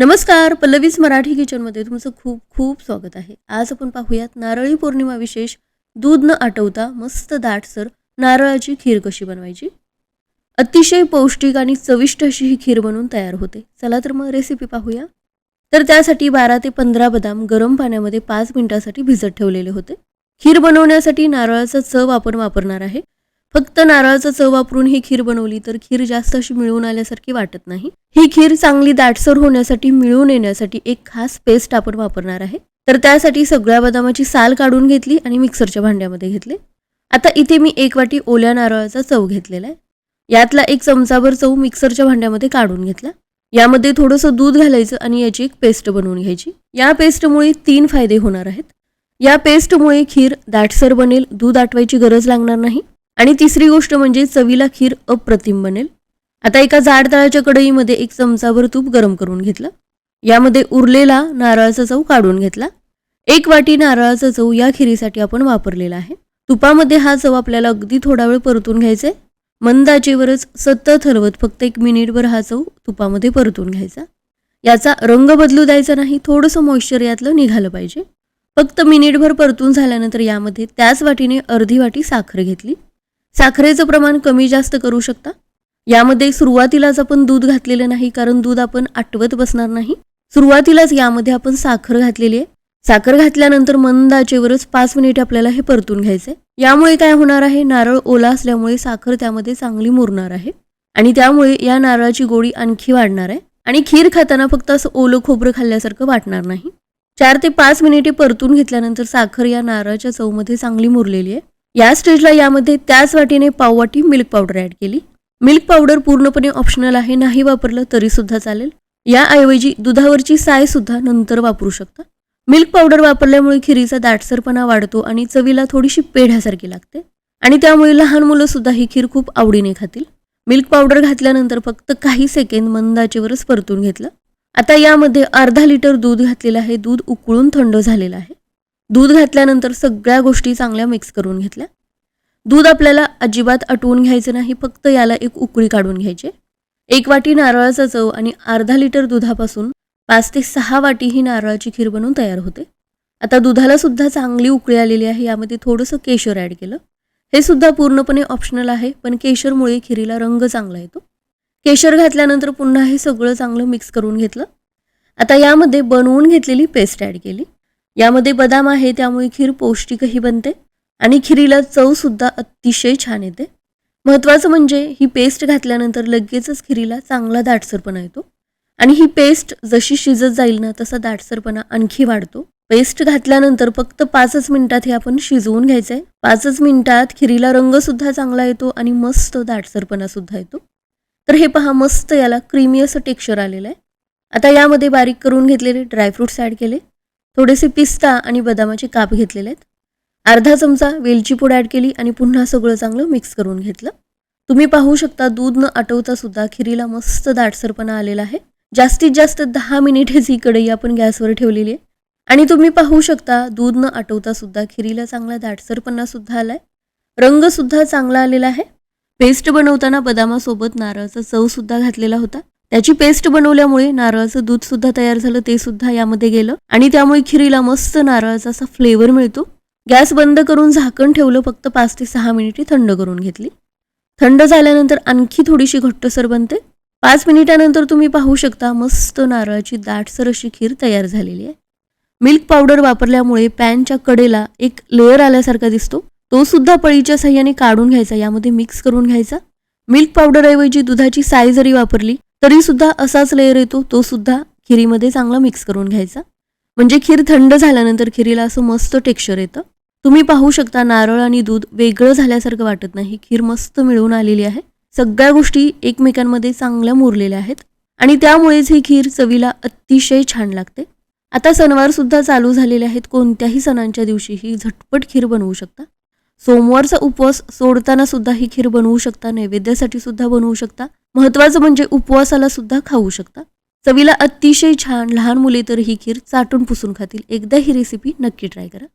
नमस्कार पल्लवीज मराठी किचनमध्ये तुमचं खूप खूप स्वागत आहे. आज आपण पाहूयात नारळी पौर्णिमा विशेष दूध न आटवता मस्त दाटसर नारळाची खीर कशी बनवायची? अतिशय पौष्टिक आणि चविष्ट अशी ही खीर बनवून तयार होते. चला तर मग रेसिपी पाहूया. तर त्यासाठी बारा ते पंधरा बदाम गरम पाण्यामध्ये पाच मिनिटासाठी भिजत ठेवलेले होते. खीर बनवण्यासाठी नारळाचा चव आपण वापरणार आहे. फक्त नारळाचा चव वापरून ही खीर बनवली तर खीर जास्त अशी मिळून आल्यासारखी वाटत नाही. ही खीर चांगली दाटसर होण्यासाठी मिळून येण्यासाठी एक खास पेस्ट आपण वापरणार आहे. तर त्यासाठी सगळ्या बदामाची साल काढून घेतली आणि मिक्सरच्या भांड्यामध्ये घेतले. आता इथे मी एक वाटी ओल्या नारळाचा चव घेतलेला आहे. यातला एक चमचाभर चव मिक्सरच्या भांड्यामध्ये काढून घेतला. यामध्ये थोडंसं दूध घालायचं आणि याची एक पेस्ट बनवून घ्यायची. या पेस्टमुळे तीन फायदे होणार आहेत. या पेस्टमुळे खीर दाटसर बनेल दूध आटवायची गरज लागणार नाही. आणि तिसरी गोष्ट म्हणजे चवीला खीर अप्रतिम बनेल. आता एका जाड तळाच्या कढईमध्ये एक चमचाभर तूप गरम करून घेतलं. यामध्ये उरलेला नारळाचा चव काढून घेतला. एक वाटी नारळाचा चव या खिरीसाठी आपण वापरलेला आहे. तुपामध्ये हा चव आपल्याला अगदी थोडा वेळ परतून घ्यायचा आहे मंदाचेवरच सतत हलवत फक्त एक मिनिटभर हा चव तुपामध्ये परतून घ्यायचा. याचा रंग बदलू द्यायचा नाही थोडंसं मॉइश्चर यातलं निघालं पाहिजे. फक्त मिनिटभर परतून झाल्यानंतर यामध्ये त्याच वाटीने अर्धी वाटी साखर घेतली. साखरेचं प्रमाण कमी जास्त करू शकता? यामध्ये सुरुवातीलाच आपण दूध घातलेलं नाही कारण दूध आपण आटवत बसणार नाही. सुरुवातीलाच यामध्ये आपण साखर घातलेली आहे. साखर घातल्यानंतर मंद आचेवरच पाच मिनिट आपल्याला हे परतून घ्यायचंय. यामुळे काय होणार आहे? नारळ ओला असल्यामुळे साखर त्यामध्ये चांगली मुरणार आहे. आणि त्यामुळे या नारळाची गोडी आणखी वाढणार आहे. आणि खीर खाताना फक्त असं ओलं खोबरं खाल्ल्यासारखं वाटणार नाही. चार ते पाच मिनिटे परतून घेतल्यानंतर साखर या नारळाच्या चवमध्ये चांगली मुरलेली आहे. या स्टेजला यामध्ये त्याच वाटीने पाववाटी मिल्क पावडर ऍड केली. मिल्क पावडर पूर्णपणे ऑप्शनल आहे नाही वापरलं तरी सुद्धा चालेल. याऐवजी दुधावरची साय सुद्धा नंतर वापरू शकता. मिल्क पावडर वापरल्यामुळे खिरीचा दाटसरपणा वाढतो आणि चवीला थोडीशी पेढ्यासारखी लागते. आणि त्यामुळे लहान मुलं सुद्धा ही खीर खूप आवडीने खातील. मिल्क पावडर घातल्यानंतर फक्त काही सेकंद मंदाचेवरच परतून घेतलं. आता यामध्ये अर्धा लिटर दूध घातलेलं आहे. दूध उकळून थंड झालेलं आहे. दूध घातल्यानंतर सगळ्या गोष्टी चांगल्या मिक्स करून घेतल्या. दूध आपल्याला अजिबात आटवून घ्यायचं नाही फक्त याला एक उकळी काढून घ्यायची. एक वाटी नारळाचा चव आणि अर्धा लिटर दुधापासून पाच ते सहा वाटी ही नारळाची खीर बनवून तयार होते. आता दुधाला सुद्धा चांगली उकळी आलेली आहे यामध्ये थोडंसं केशर ॲड केलं. हे सुद्धा पूर्णपणे ऑप्शनल आहे पण केशरमुळे खिरीला रंग चांगला येतो. केशर घातल्यानंतर पुन्हा हे सगळं चांगलं मिक्स करून घेतलं. आता यामध्ये बनवून घेतलेली पेस्ट ॲड केली. यामध्ये बदाम आहे त्यामुळे खीर पौष्टिकही बनते आणि खिरीला चवसुद्धा अतिशय छान येते. महत्त्वाचं म्हणजे ही पेस्ट घातल्यानंतर लगेचच खिरीला चांगला दाटसरपणा येतो आणि ही पेस्ट जशी शिजत जाईल ना तसा दाटसरपणा आणखी वाढतो. पेस्ट घातल्यानंतर फक्त पाचच मिनिटात हे आपण शिजवून घ्यायचं आहे पाचच मिनिटात खिरीला रंगसुद्धा चांगला येतो आणि मस्त दाटसरपणा सुद्धा येतो. तर हे पहा मस्त याला क्रीमी असं टेक्स्चर आलेलं आहे. आता यामध्ये बारीक करून घेतलेले ड्रायफ्रूट्स ॲड केले. थोडेसे पिस्ता आणि बदामाचे काप घेतलेले आहेत. अर्धा चमचा वेलची पूड ॲड केली आणि पुन्हा सगळं चांगलं मिक्स करून घेतलं. तुम्ही पाहू शकता दूध न आटवता सुद्धा खिरीला मस्त दाटसरपणा आलेला आहे. जास्तीत जास्त दहा मिनिटेच ही कढई आपण गॅसवर ठेवलेली आहे. आणि तुम्ही पाहू शकता दूध न आटवता सुद्धा खिरीला चांगला दाटसरपणा सुद्धा आलाय. रंगसुद्धा चांगला आलेला आहे. पेस्ट बनवताना बदामासोबत नारळाचा चव सुद्धा घातलेला होता. त्याची पेस्ट बनवल्यामुळे नारळाचं दूध सुद्धा तयार झालं ते सुद्धा यामध्ये गेलं. आणि त्यामुळे खिरीला मस्त नारळाचा असा फ्लेवर मिळतो. गॅस बंद करून झाकण ठेवलं फक्त पाच ते सहा मिनिटे थंड करून घेतली. थंड झाल्यानंतर आणखी थोडीशी घट्टसर बनते. पाच मिनिटानंतर तुम्ही पाहू शकता मस्त नारळाची दाटसर अशी खीर तयार झालेली आहे. मिल्क पावडर वापरल्यामुळे पॅनच्या कडेला एक लेअर आल्यासारखा दिसतो. तो सुद्धा पळीच्या साह्याने काढून घ्यायचा यामध्ये मिक्स करून घ्यायचा. मिल्क पावडरऐवजी दुधाची साय जरी वापरली तरी सुद्धा असाच लेअर येतो तो सुद्धा खिरीमध्ये चांगला मिक्स करून घ्यायचा. म्हणजे खीर थंड झाल्यानंतर खिरीला असं मस्त टेक्स्चर येतं. तुम्ही पाहू शकता नारळ आणि दूध वेगळं झाल्यासारखं वाटत नाही. खीर मस्त मिळून आलेली आहे. सगळ्या गोष्टी एकमेकांमध्ये चांगल्या मुरलेल्या आहेत. आणि त्यामुळेच ही खीर चवीला अतिशय छान लागते. आता सणवार सुद्धा चालू झालेले आहेत. कोणत्याही सणांच्या दिवशी ही झटपट खीर बनवू शकता. सोमवारचा उपवास सोडताना सुद्धा ही खीर बनवू शकता नैवेद्यासाठी सुद्धा बनवू शकता. महत्वाचं म्हणजे उपवासाला सुद्धा खाऊ शकता. चवीला अतिशय छान लहान मुले तर ही खीर चाटून पुसून खातील. एकदा ही रेसिपी नक्की ट्राय करा.